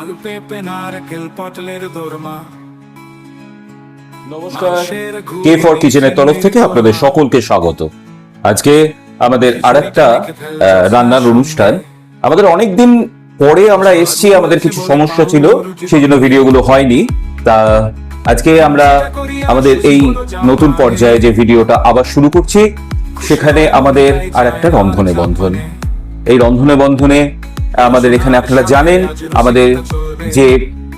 আলু পেঁপে নারকেল পটলের দোরমা নমস্কার কে ফর কিচেনের তরফ থেকে আপনাদের সকলকে স্বাগত। আজকে আমাদের আরেকটা রান্নার অনুষ্ঠান। আমাদের অনেকদিন পরে আমরা এসেছি আমাদের কিছু সমস্যা ছিল সেই জন্য ভিডিওগুলো হয়নি। তা আজকে আমরা আমাদের এই নতুন পর্যায়ে যে ভিডিওটা আবার শুরু করছি সেখানে আমাদের আর একটা রন্ধনে বন্ধন। এই রন্ধনে বন্ধনে আমাদের এখানে আপনারা জানেন, আমাদের যে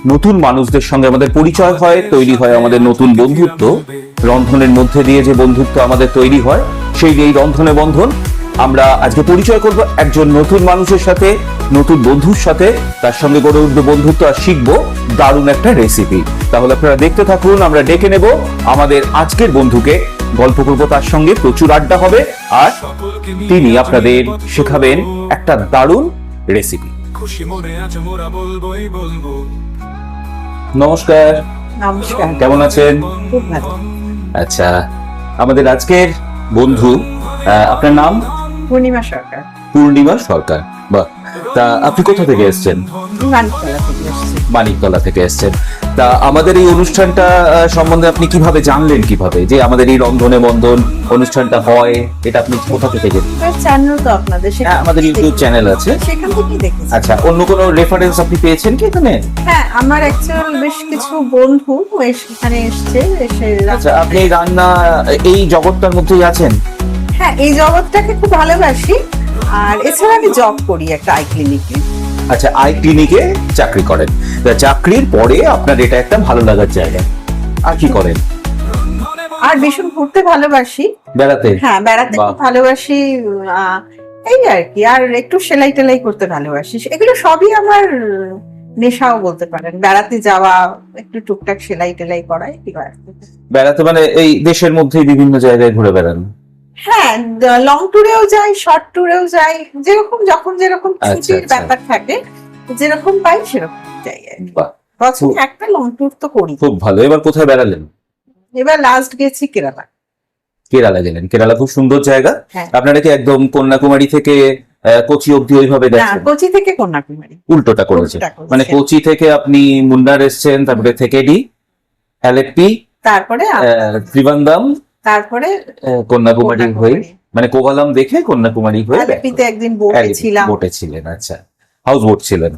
নতুন মানুষদের সঙ্গে আমাদের পরিচয় হয়, তৈরি হয় আমাদের নতুন বন্ধুত্ব। রন্ধনের মধ্যে দিয়ে যে বন্ধুত্ব আমাদের তৈরি হয়, সেই এই রন্ধনে বন্ধন। আমরা আজকে পরিচয় করব একজন নতুন মানুষের সাথে, নতুন বন্ধুর সাথে। তার সঙ্গে গড়ে উঠবে বন্ধুত্ব আর শিখব দারুণ একটা রেসিপি তাহলে আপনারা দেখতে থাকুন, আমরা ডেকে নেব আমাদের আজকের বন্ধুকে। গল্প করব তার সঙ্গে, প্রচুর আড্ডা হবে, আর তিনি আপনাদের শেখাবেন একটা দারুণ রেসিপি খুশি মনে আছে মোরা বলবোই বলব। নমস্কার। নমস্কার। কেমন আছেন? আচ্ছা আমাদের আজকের বন্ধু আহ, আপনার নাম? পূর্ণিমা সরকার। পূর্ণিমা সরকার। বাহ তা আপনি কোথা থেকে এসেছেন? মানিকতলা থেকে থেকে এসেছেন। তা আমাদের এই অনুষ্ঠানটা সম্বন্ধে আপনি কীভাবে জানলেন কীভাবে? যে আমাদের এই রন্ধনে বন্ধন অনুষ্ঠানটা হয় এটা আপনি কোথা থেকে জানেন চ্যানেল তো আপনাদের হ্যাঁ আমাদের ইউটিউব চ্যানেল আছে। সেখান থেকেই দেখেছি। আচ্ছা অন্য কোনো রেফারেন্স আপনি পেয়েছেন কি এখানে? হ্যাঁ আমার অ্যাকচুয়াল বেশ কিছু বন্ধু এখানে এসছে এসে আচ্ছা আপনি রান্না এই জগৎটার মধ্যেই আছেন? হ্যাঁ এই জগৎটাকে খুব ভালোবাসি। আর এছাড়া আমি জব করি একটা আই ক্লিনিকে আচ্ছা আই ক্লিনিকে চাকরি করেন। তা চাকরির পরে আপনার এটা একটা ভালো লাগার জায়গা। আর কি করেন? আর ভীষণ ঘুরতে ভালোবাসি। বেড়াতে? হ্যাঁ বেড়াতে খুব ভালোবাসি এই আর কি। আর একটু সেলাই টেলাই করতে ভালোবাসি। এগুলো সবই আমার নেশাও বলতে পারেন। বেড়াতে যাওয়া একটু টুকটাক সেলাই টেলাই করা এগুলো। বেড়াতে মানে এই দেশের মধ্যেই বিভিন্ন জায়গায় ঘুরে বেড়ান? হ্যাঁ লং ট্যুরেও যাই শর্ট ট্যুরেও যাই যেরকম যখন যেরকম আচ্ছা, ছুটির আচ্ছা। ব্যাপার থাকে যেরকম পাই সেরকম যাই। বছরে একটা লং ট্যুর তো করি। খুব ভালো। এবার কোথায় বেড়ালেন? এবার লাস্ট গেছি কেরালা। কেরালা গেলেন। কেরালা খুব সুন্দর জায়গা। হ্যাঁ। আপনারা কি একদম কন্যাকুমারী থেকে কোচি অব্দি ওইভাবে না গেছেন কোচি থেকে কন্যাকুমারী। উল্টোটা করেছে। মানে কোচি থেকে আপনি মুন্নার এসছেন তারপরে থেকে ডি অ্যালেপ্পি তারপরে ত্রিবান্দাম তারপরে কন্যাকুমারী হয়ে মানে কোভালাম দেখে কন্যাকুমারী হয়ে আলেপ্পিতে একদিন বোটে ছিলাম। বোটে ছিলেন আচ্ছা। হাউস বোট ছিলেন।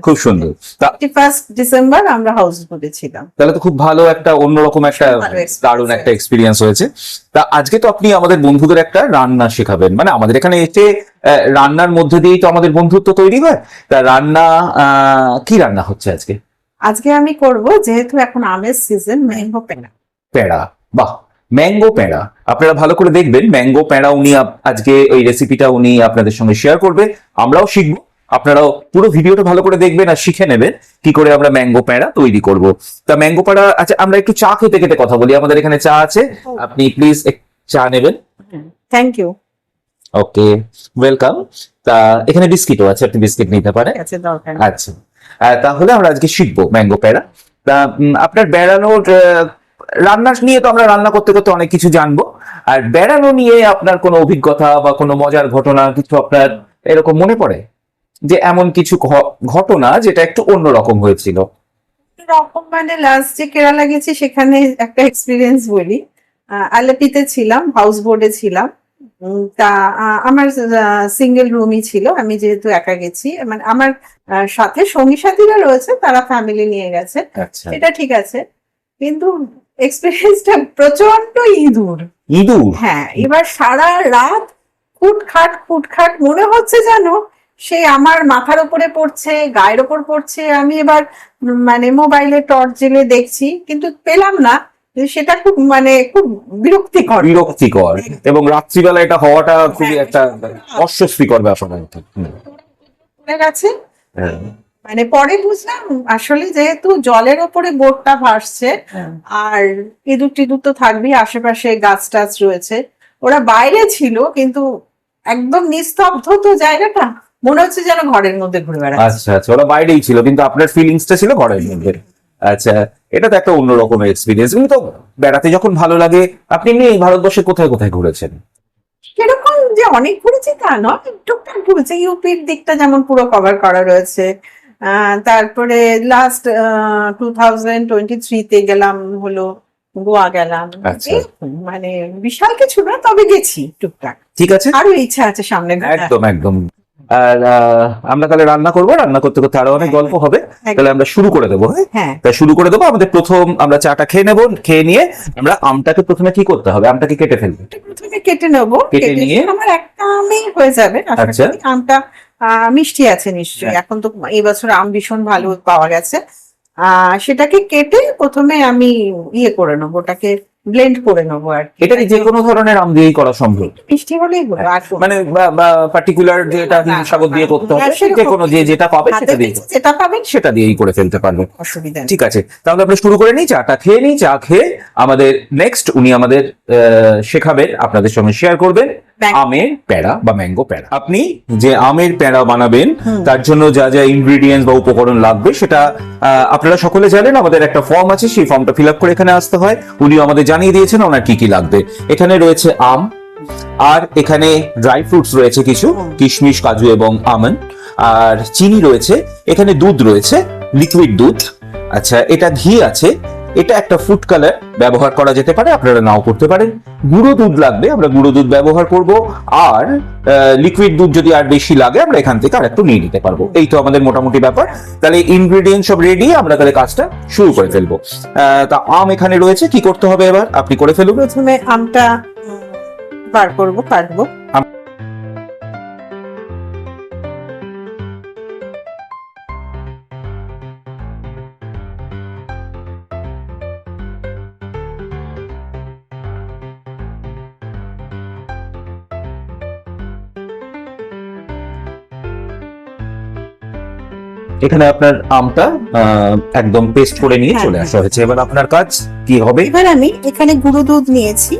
খুব সুন্দর। ফার্স্ট ডিসেম্বর আমরা হাউস বোটে ছিলাম। তাহলে তো খুব ভালো একটা অন্যরকম একটা দারুণ একটা এক্সপিরিয়েন্স হয়েছে। তা আজকে তো আপনি আমাদের বন্ধুদের একটা রান্না শেখাবেন। মানে আমাদের এখানে আহ, রান্নার মধ্যে দিয়েই তো আমাদের বন্ধুত্ব তৈরি হয়। তা রান্না আহ, কি রান্না হচ্ছে আজকে? আজকে আমি করব যেহেতু এখন আমের সিজন ম্যাঙ্গো পেনা পেড়া। বাহ ম্যাঙ্গো প্যাঁড়া আপনারা ভালো করে দেখবেন ম্যাঙ্গো প্যাঁড়া উনি আজকে ওই রেসিপিটা উনি আপনাদের সঙ্গে শেয়ার করবে। আমরাও শিখব। আপনারাও পুরো ভিডিওটা ভালো করে দেখবেন আর শিখে নেবেন কি করে আমরা ম্যাঙ্গো প্যাঁড়া তৈরি করব। তা ম্যাঙ্গো প্যাঁড়া আচ্ছা আমরা একটু চা খেতে খেতে কথা বলি। আমাদের এখানে চা আছে। আপনি প্লিজ চা নেবেন। থ্যাংক ইউ ওকে ওয়েলকাম তা এখানে বিস্কিটও আছে আপনি বিস্কিট নিতে পারেন। আচ্ছা। তাহলে আমরা আজকে শিখব ম্যাঙ্গো প্যাঁড়া তা আপনার বেড়ানোর রান্না নিয়ে তো আমরা রান্না করতে করতে অনেক কিছু জানব। আর বেড়ানো নিয়ে আপনার কোনো অভিজ্ঞতা বা কোনো মজার ঘটনা কিছু আপনার এরকম মনে পড়ে? যে এমন কিছু ঘটনা যেটা একটু অন্যরকম হয়েছিল। রকম মানে লাস্ট যে কেরালা গেছি সেখানে একটা এক্সপিরিয়েন্স বলি। আলেপিতে ছিলাম হাউস বোর্ডে ছিলাম। তা আমার সিঙ্গেল রুমই ছিল। আমি যেহেতু একা গেছি মানে আমার সাথে সঙ্গী সাথীরা রয়েছে তারা ফ্যামিলি নিয়ে গেছে। আচ্ছা। এটা ঠিক আছে। কিন্তু এক্সপিরিয়েন্সটা প্রচণ্ড ইঁদুর। ইঁদুর? হ্যাঁ এবার সারা রাত খুটখাট খুটখাট মনে হচ্ছে যেন সে আমার মাথার উপরে পড়ছে গায়ের ওপর পড়ছে। আমি এবার মানে মোবাইলে টর্চ জেলে দেখছি কিন্তু পেলাম না সেটা খুব মানে খুব বিরক্তিকর। বিরক্তিকর। এবং রাত্রিবেলা এটা হওয়াটা খুবই একটা অস্বস্তিকর ব্যাপার হয়ে গেছে। হ্যাঁ। মানে পরে বুঝলাম আসলে যেহেতু জলের ওপরে বোটটা ভাসছে আর ইঁদুর টিদুর তো থাকবেই আশেপাশে গাছ টাছ রয়েছে। ওরা বাইরে ছিল কিন্তু একদম নিস্তব্ধ তো জায়গাটা মনে হচ্ছে যেন ঘরের মধ্যে ঘুরে বেড়াচ্ছে। আচ্ছা আচ্ছা ওরা বাইরেই ছিল কিন্তু আপনার ফিলিংসটা ছিল ঘরের মধ্যে। আচ্ছা এটা তো একটা অন্যরকম এক্সপিরিয়েন্স কিন্তু বেড়াতে যখন ভালো লাগে আপনি এমনি এই ভারতবর্ষে কোথায় কোথায় ঘুরেছেন? সেরকম যে অনেক ঘুরেছি তা নয় টুকটাক ঘুরেছি ইউপির দিকটা যেমন পুরো কভার করা রয়েছে তারপরে লাস্ট টু থাউজেন্ড টোয়েন্টি থ্রিতে গেলাম হলো গোয়া গেলাম। আচ্ছা। মানে বিশাল কিছু না তবে গেছি টুকটাক। ঠিক আছে। আরও ইচ্ছা আছে সামনে একদম একদম। আর আমরা তাহলে রান্না করব রান্না করতে করতে আরও অনেক গল্প হবে। তাহলে আমরা শুরু করে দেবো হ্যাঁ? হ্যাঁ। তাই শুরু করে দেবো আমাদের প্রথম আমরা চাটা খেয়ে নেব খেয়ে নিয়ে আমরা আমটাকে প্রথমে কি করতে হবে? আমটাকে কেটে ফেলব। প্রথমে কেটে নেব কেটে নিয়ে? আমার একটা আমেই হয়ে যাবে আচ্ছা। আমটা মিষ্টি আছে নিশ্চয়ই। হ্যাঁ। এখন তো এই বছর আম ভীষণ ভালো পাওয়া গেছে। সেটাকে কেটে প্রথমে আমি ইয়ে করে নেব ওটাকে ব্লেন্ড করে নেব আর। এটা যে কোনো ধরনের আম দিয়েই করা সম্ভব। মিষ্টি হলেই হলো আর মানে পার্টিকুলার যেটা সাগর দিয়ে করতে হবে হ্যাঁ, যে কোনো যে যেটা পাবে সেটা দিয়ে যেটা পাবেন সেটা দিয়েই করে ফেলতে পারবে অসুবিধা ঠিক আছে তাহলে আমরা শুরু করে নিই চাটা খেয়ে নিই চা খেয়ে আমাদের নেক্সট উনি আমাদের আহ, শেখাবেন আপনাদের সঙ্গে শেয়ার করবেন. আমের প্যাড়া বা ম্যাঙ্গো প্যাড়া আপনি যে আমের প্যাড়া বানাবেন তার জন্য যা যা ইনগ্রিডিয়েন্টস বা উপকরণ লাগবে সেটা আহ, আপনারা সকলে জানেন আমাদের একটা ফর্ম আছে সেই ফর্মটা ফিল আপ করে এখানে আসতে হয়। উনি আমাদের জানিয়ে দিয়েছেন ওনার কি কি লাগবে। এখানে রয়েছে আম আর এখানে ড্রাই ফ্রুটস রয়েছে কিছু কিশমিশ কাজু এবং আমন্ড আর চিনি রয়েছে এখানে দুধ রয়েছে লিকুইড দুধ। আচ্ছা এটা ঘি আছে এটা একটা ফুড কালার ব্যবহার করা যেতে পারে, আপনারা নাও করতে পারেন। গুঁড়ো দুধ লাগবে, আমরা গুঁড়ো দুধ ব্যবহার করব। আর লিকুইড দুধ যদি আর বেশি লাগে, আমরা এখান থেকে আর একটু নিয়ে নিতে পারব। এই তো আমাদের মোটামুটি ব্যাপার। তাহলে ইনগ্রেডিয়েন্ট সব রেডি আমরা তাহলে কাজটা শুরু করে ফেলব। তা আম এখানে রয়েছে, কি করতে হবে এবার? আপনি করে ফেলুন। প্রথমে আমটা বার করব কাটবো এখানে আপনার আমটা একদম পেস্ট করে নিয়ে হ্যাঁ, চলে হ্যাঁ। আসা হয়েছে। এবার আপনার কাজ কি হবে? এবার আমি এখানে গুঁড়ো দুধ নিয়েছি।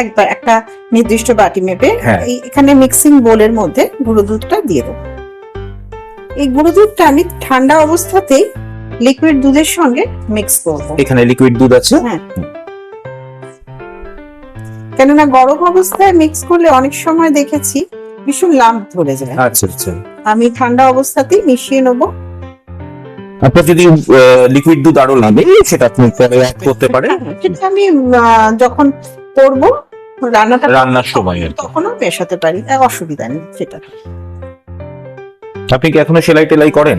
একবার একটা নির্দিষ্ট বাটি মেপে হ্যাঁ। এখানে মিক্সিং বোলের মধ্যে গুঁড়ো দুধটা দিয়ে দেবো। এই গুঁড়ো দুধটা আমি ঠান্ডা অবস্থাতেই লিকুইড দুধের সঙ্গে মিক্স করব। এখানে লিকুইড দুধ আছে? হ্যাঁ। কেননা গরম অবস্থায় মিক্স করলে অনেক সময় দেখেছি ভীষণ লাম্প ধরে যায়। আচ্ছা আচ্ছা। আমি ঠান্ডা অবস্থাতেই মিশিয়ে নেব। আপনার যদি লিকুইড দুধ আরও লাগে সেটা আপনি add করতে পারেন। হ্যাঁ, সেটা আমি যখন করব রান্নাটা রান্নার সময় তখনও মেশাতে পারি। অসুবিধা নেই সেটা। আপনি কি এখনও সেলাই টেলাই করেন?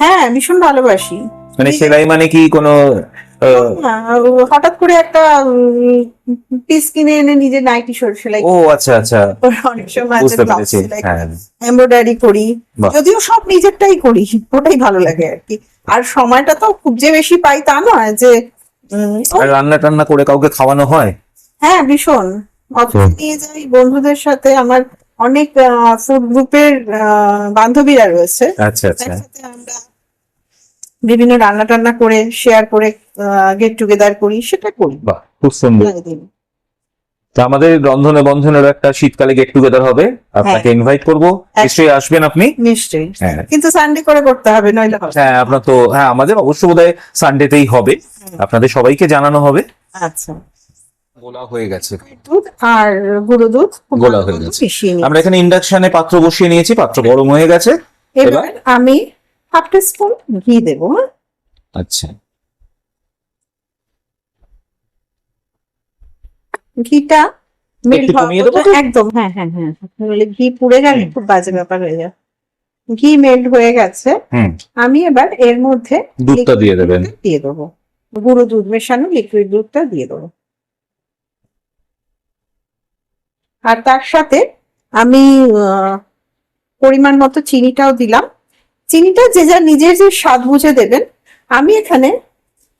হ্যাঁ ভীষণ ভালোবাসি। মানে সেলাই মানে কি কোনো হঠাৎ করে একটা পিস কিনে এনে নিজে নাইটি সেলাই ও আচ্ছা আচ্ছা। অনেক সময় বুঝতে পেরেছি এমব্রয়ডারি করি। যদিও সব নিজেরটাই করি ওটাই ভালো লাগে আর কি। আর সময়টা তো খুব যে বেশি পাই তা নয় যে রান্না টান্না করে কাউকে খাওয়ানো হয়? হ্যাঁ ভীষণ। অফিসে নিয়ে যাই বন্ধুদের সাথে আমার অনেক ফুড গ্রুপের বান্ধবীরা রয়েছে। আচ্ছা আচ্ছা। আমরা বিভিন্ন রান্না টান্না করে শেয়ার করে গেট টুগেদার করি সেটা করি। বাহ খুব সুন্দর। আমাদের রন্ধনে বন্ধনের একটা শীতকালে গেট টুগেদার হবে। আপনাকে ইনভাইট করব। নিশ্চয়ই আসবেন আপনি? নিশ্চয়ই। হ্যাঁ। কিন্তু সানডে করে করতে হবে নইলে। হ্যাঁ আপনার তো হ্যাঁ আমাদের অবশ্য বোধহয় সানডেতেই হবে। আপনাদের সবাইকে জানানো হবে। আচ্ছা। গোলা হয়ে গেছে। দুধ আর গুঁড়ো দুধ গোলা হয়ে গেছে। আমরা এখানে ইন্ডাকশনে পাত্র বসিয়ে নিয়েছি পাত্র গরম হয়ে গেছে। এবার? আমি হাফ টি স্পুন ঘি দেবো হ্যাঁ? আচ্ছা। ঘিটা? একদম হ্যাঁ হ্যাঁ হ্যাঁ ঘি পুড়ে গেলে খুব বাজে ব্যাপার হয়ে যায়। ঘি মেল্ট হয়ে গেছে। আমি এবার এর মধ্যে দুধটা দিয়ে দেবেন। দিয়ে দেবো। গুঁড়ো দুধ মেশানো লিকুইড দুধটা দিয়ে দেবো। আর তার সাথে আমি পরিমাণ মতো চিনিটাও দিলাম। চিনিটা যে যার নিজের যে স্বাদ বুঝে দেবেন আমি এখানে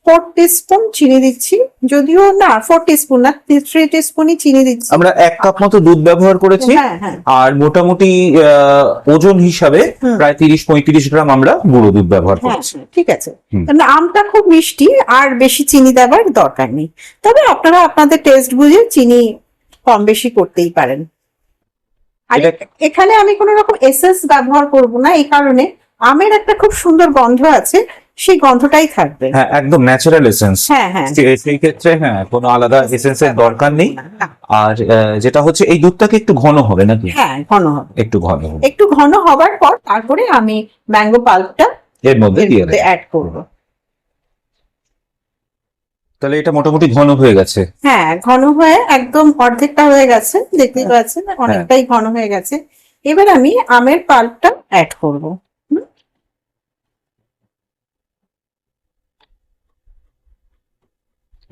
ফোর স্পুন চিনি দিচ্ছি যদিও না ফোর স্পুন না থ্রি স্পুনই চিনি দিচ্ছি। আমরা এক কাপ মতো দুধ ব্যবহার করেছি হ্যাঁ হ্যাঁ। আর মোটামুটি ওজন হিসাবে প্রায় তিরিশ পঁয়ত্রিশ গ্রাম আমরা গুঁড়ো দুধ ব্যবহার হ্যাঁ করেছি। ঠিক আছে। আমটা খুব মিষ্টি আর বেশি চিনি দেওয়ার দরকার নেই। তবে আপনারা আপনাদের টেস্ট বুঝে চিনি কম বেশি করতেই পারেন। আর এখানে আমি কোনো রকম এসেন্স ব্যবহার করব না এই কারণে আমের একটা খুব সুন্দর গন্ধ আছে সেই গন্ধটাই থাকবে। হ্যাঁ একদম ন্যাচারাল এসেন্স হ্যাঁ হ্যাঁ। সেই ক্ষেত্রে হ্যাঁ কোনো আলাদা এসেন্সের দরকার নেই। আর যেটা হচ্ছে এই দুধটাকে একটু ঘন হবে নাকি? হ্যাঁ ঘন হবে। একটু ঘন হবে। একটু ঘন হবার পর তারপরে আমি ম্যাঙ্গো পাল্পটা এর মধ্যে দিয়ে। অ্যাড করব। তাহলে এটা মোটামুটি ঘন হয়ে গেছে। হ্যাঁ ঘন হয়ে একদম অর্ধেকটা হয়ে গেছে দেখতেই হ্যাঁ। পাচ্ছেন অনেকটাই ঘন হয়ে গেছে। এবার আমি আমের পাল্পটা অ্যাড করব।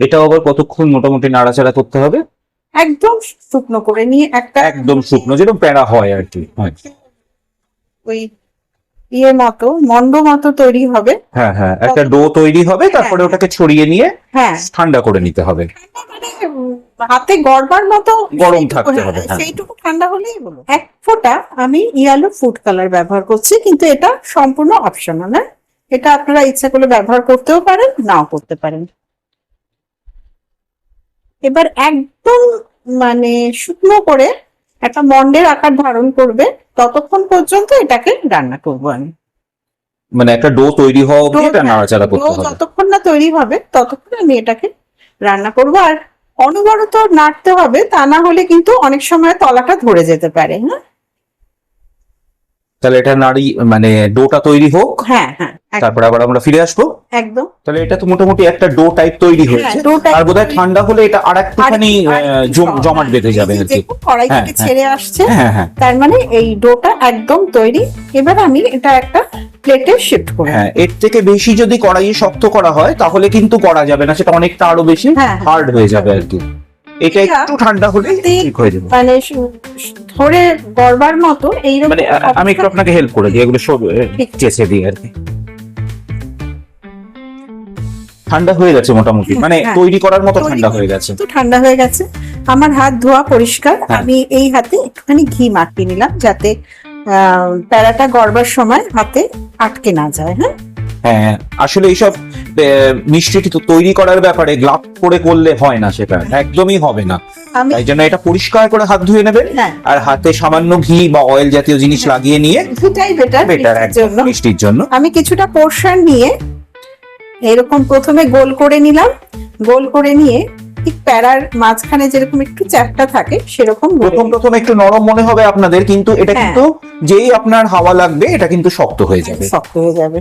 এটাও আবার কতক্ষণ মোটামুটি নাড়াচাড়া করতে হবে? একদম শুকনো করে নিয়ে একটা একদম শুকনো যেরকম প্যাড়া হয় আর কি হয়। ওই ইয়ে মতো মন্ড মতো তৈরি হবে। হ্যাঁ হ্যাঁ একটা ডো তৈরি হবে তারপরে হ্যাঁ। ওটাকে ছড়িয়ে নিয়ে হ্যাঁ। ঠান্ডা করে নিতে হবে। মানে হাতে গড়বার মতো গরম থাকতে হ্যাঁ, হবে, হ্যাঁ। সেইটুকু ঠান্ডা হলেই হলো। এক ফোঁটা আমি ইয়ালো ফুড কালার ব্যবহার করছি কিন্তু এটা সম্পূর্ণ অপশনাল হ্যাঁ। এটা আপনারা ইচ্ছা করলে ব্যবহার করতেও পারেন নাও করতে পারেন। এবার একদম মানে শুকনো করে একটা মন্ডের আকার ধারণ করবে ততক্ষণ পর্যন্ত এটাকে রান্না করব আমি। মানে একটা ডো তৈরি হওয়া অবধি এটা নাড়াচাড়া করতে ডো হবে। যতক্ষণ না তৈরি হবে ততক্ষণ আমি এটাকে রান্না করব। আর অনবরত নাড়তে হবে তা না হলে কিন্তু অনেক সময় তলাটা ধরে যেতে পারে হ্যাঁ? তাহলে এটা নাড়ি মানে ডোটা তৈরি হোক। হ্যাঁ হ্যাঁ তারপরে আবার আমরা ফিরে আসব। একদম। তাহলে এটা তো মোটামুটি একটা ডো টাইপ তৈরি হয়েছে হ্যাঁ, আর বোধহয় ঠান্ডা হলে এটা আর একটুখানি জমাট বেঁধে যাবে আর কি। কড়াই হ্যাঁ, থেকে হ্যাঁ। ছেড়ে আসছে। হ্যাঁ হ্যাঁ। তার মানে এই ডোটা একদম তৈরি। এবার আমি এটা একটা প্লেটে শিফট করব হ্যাঁ এর থেকে বেশি যদি কড়াইয়ে শক্ত করা হয় তাহলে কিন্তু করা যাবে না। সেটা অনেকটা আরও বেশি হ্যাঁ। হার্ড হয়ে যাবে আর কি। এটা এটা একটু ঠান্ডা হলে ঠিক হয়ে যাবে। মানে ধরে গড়বার মতো এইরকম মানে আমি একটু আপনাকে হেল্প করে দিই এগুলো সব চেঁচে দিই আর কি। ঠান্ডা হয়ে গেছে মোটামুটি মানে হ্যাঁ। তৈরি করার মতো ঠান্ডা হয়ে গেছে। তো ঠান্ডা হয়ে গেছে। আমার হাত ধোয়া পরিষ্কার। হ্যাঁ। আমি এই হাতে একটুখানি ঘি মাখিয়ে নিলাম যাতে আহ, প্যারাটা গড়বার সময় হাতে আটকে না যায় হ্যাঁ হ্যাঁ? আসলে এইসব মিষ্টি মিষ্টিটি তো তৈরি করার ব্যাপারে গ্লাভ করে করলে হয় না সেটা একদমই হবে না। তাই জন্য এটা পরিষ্কার করে হাত ধুয়ে নেবেন হ্যাঁ। আর হাতে সামান্য ঘি বা অয়েল জাতীয় জিনিস লাগিয়ে নিয়ে ঘিটাই বেটার বেটার মিষ্টির জন্য। আমি কিছুটা পোর্শন নিয়ে এরকম প্রথমে গোল করে নিলাম। গোল করে নিয়ে ঠিক প্যারার মাঝখানে যেরকম একটু চ্যাপটা থাকে সেরকম প্রথম প্রথম একটু নরম মনে হবে আপনাদের কিন্তু এটা হ্যাঁ। কিন্তু যেই আপনার হাওয়া লাগবে এটা কিন্তু শক্ত হয়ে যাবে। শক্ত হয়ে যাবে।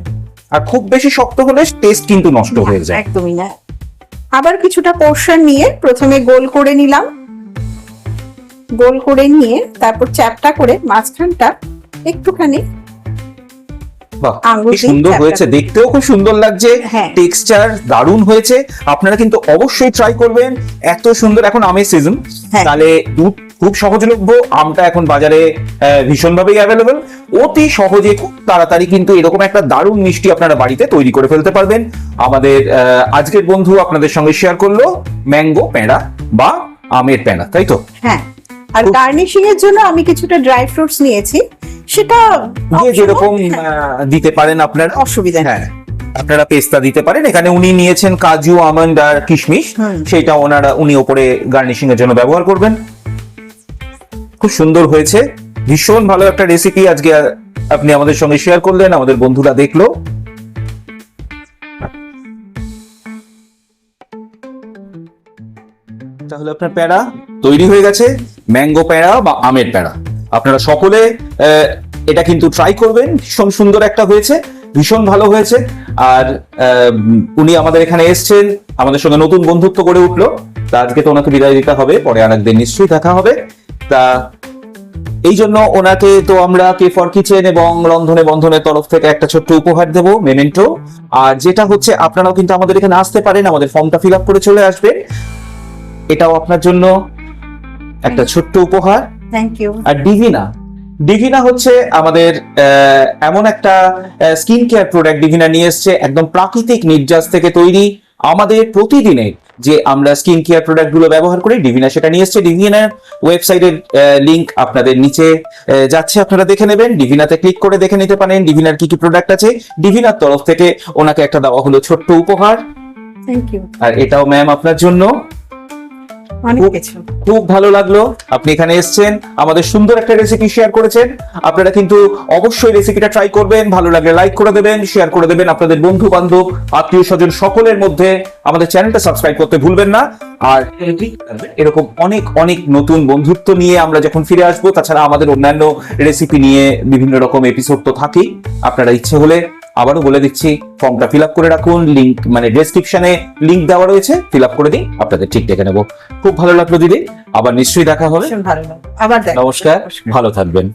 আর খুব বেশি শক্ত হলে টেস্ট কিন্তু নষ্ট হয়ে যায়। একদমই না। আবার কিছুটা পোর্শন নিয়ে প্রথমে গোল করে নিলাম। গোল করে নিয়ে তারপর চ্যাপটা করে মাঝখানটা একটুখানি বাহ কি সুন্দর হয়েছে। দেখতেও খুব সুন্দর লাগছে হ্যাঁ। টেক্সচার দারুণ হয়েছে। আপনারা কিন্তু অবশ্যই ট্রাই করবেন। এত সুন্দর এখন আমের সিজন হ্যাঁ। তাহলে দুধ খুব সহজলভ্য। আমটা এখন বাজারে ভীষণভাবেই অ্যাভেলেবল অতি সহজে খুব তাড়াতাড়ি কিন্তু এরকম একটা দারুণ মিষ্টি আপনারা বাড়িতে তৈরি করে ফেলতে পারবেন। আমাদের আহ, আজকের বন্ধু আপনাদের সঙ্গে শেয়ার করল ম্যাঙ্গো প্যাঁড়া বা আমের প্যাঁড়া তাই তো? হ্যাঁ। আর গার্নিশিং এর জন্য আমি কিছুটা ড্রাই ফ্রুটস নিয়েছি। সেটা যে যেরকম হ্যাঁ, দিতে পারেন আপনারা। অসুবিধা হ্যাঁ আপনারা পেস্তা দিতে পারেন। এখানে উনি নিয়েছেন কাজু আমন্ড আর কিশমিশ। সেটা ওনারা উনি ওপরে গার্নিশিং এর জন্য ব্যবহার করবেন। খুব সুন্দর হয়েছে। ভীষণ ভালো একটা রেসিপি আজকে আপনি আমাদের সঙ্গে শেয়ার করলেন। আমাদের বন্ধুরা দেখল। তাহলে আপনার প্যাড়া তৈরি হয়ে গেছে, ম্যাঙ্গো প্যাড়া বা আমের প্যাড়া আপনারা সকলে এটা কিন্তু ট্রাই করবেন, ভীষণ সুন্দর একটা হয়েছে, ভীষণ ভালো হয়েছে। আর উনি আমাদের এখানে এসছেন, আমাদের সঙ্গে নতুন বন্ধুত্ব গড়ে উঠল। তা আজকে তো ওনাকে বিদায় দিতে হবে, পরে আরেকদিন নিশ্চয়ই দেখা হবে। তা এই জন্য ওনাকে তো আমরা কে ফর কিচেন এবং রন্ধনে বন্ধনের তরফ থেকে একটা ছোট্ট উপহার দেব, মেমেন্টো। আর যেটা হচ্ছে, আপনারাও কিন্তু আমাদের এখানে আসতে পারেন, আমাদের ফর্মটা ফিল আপ করে চলে আসবে এটাও আপনার জন্য একটা ছোট্ট উপহার। থ্যাংক ইউ আর ডিভিনা ডিভিনা হচ্ছে আমাদের এমন একটা স্কিন কেয়ার প্রোডাক্ট ডিভিনা নিয়ে এসছে একদম প্রাকৃতিক নির্যাস থেকে তৈরি আমাদের প্রতিদিনের যে আমরা স্কিন কেয়ার প্রোডাক্টগুলো ব্যবহার করি ডিভিনা সেটা নিয়ে এসছে। ডিভিনার ওয়েবসাইটের লিংক আপনাদের নিচে যাচ্ছে আপনারা দেখে নেবেন। ডিভিনাতে ক্লিক করে দেখে নিতে পারেন ডিভিনার কি কি প্রোডাক্ট আছে। ডিভিনার তরফ থেকে ওনাকে একটা দেওয়া হলো ছোট্ট উপহার। থ্যাংক ইউ আর এটাও ম্যাম আপনার জন্য। অনেক খুব- কিছু। খুব ভালো লাগল। আপনি এখানে এসেছেন। আমাদের সুন্দর একটা রেসিপি শেয়ার করেছেন। আপনারা কিন্তু অবশ্যই রেসিপিটা ট্রাই করবেন। ভালো লাগলে লাইক করে দেবেন শেয়ার করে দেবেন আপনাদের বন্ধু বান্ধব আত্মীয় স্বজন সকলের মধ্যে। আমাদের চ্যানেলটা সাবস্ক্রাইব করতে ভুলবেন না। আর এরকম অনেক অনেক নতুন বন্ধুত্ব নিয়ে আমরা যখন ফিরে আসব তাছাড়া আমাদের অন্যান্য রেসিপি নিয়ে বিভিন্ন রকম এপিসোড তো থাকেই। আপনারা ইচ্ছে হলে আবারও বলে দিচ্ছি ফর্মটা ফিল আপ করে রাখুন লিঙ্ক মানে ডেসক্রিপশনে লিঙ্ক দেওয়া রয়েছে ফিল আপ করে দিন আপনাদের ঠিক দেখে নেব। খুব ভালো লাগল দিদি আবার নিশ্চয়ই দেখা হবে। আবার নমস্কার। ভালো থাকবেন।